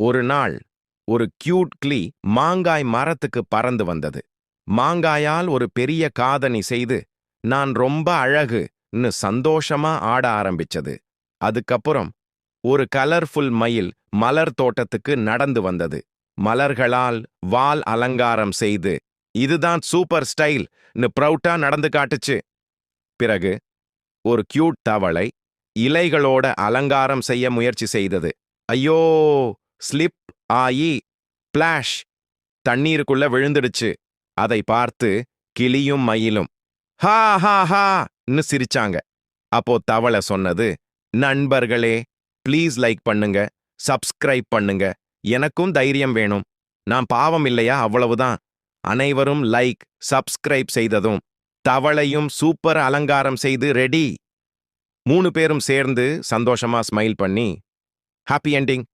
ஒரு நாள் ஒரு கியூட் கிளி மாங்காய் மரத்துக்கு பறந்து வந்தது. மாங்காயால் ஒரு பெரிய காதணி செய்து நான் ரொம்ப அழகுன்னு சந்தோஷமா ஆட ஆரம்பிச்சது. அதுக்கப்புறம் ஒரு கலர்ஃபுல் மயில் மலர் தோட்டத்துக்கு நடந்து வந்தது. மலர்களால் வால் அலங்காரம் செய்து இதுதான் சூப்பர் ஸ்டைல்னு ப்ரௌட்டா நடந்து காட்டுச்சு. பிறகு ஒரு கியூட் தவளை இலைகளோட அலங்காரம் செய்ய முயற்சி செய்தது. ஐயோ! ஸ்லிப் ஆயி பிளாஷ் தண்ணீருக்குள்ள விழுந்துடுச்சு. அதை பார்த்து கிளியும் மயிலும் ஹா ஹா ஹான்னு சிரிச்சாங்க. அப்போ தவளை சொன்னது நண்பர்களே ப்ளீஸ் லைக் பண்ணுங்க சப்ஸ்கிரைப் பண்ணுங்க. எனக்கும் தைரியம் வேணும். நான் பாவம் இல்லையா அவ்வளவுதான். அனைவரும் லைக் சப்ஸ்கிரைப் செய்ததும் தவளையும் சூப்பர் அலங்காரம் செய்து ரெடி மூணு பேரும் சேர்ந்து சந்தோஷமா ஸ்மைல் பண்ணி ஹாப்பி என்டிங்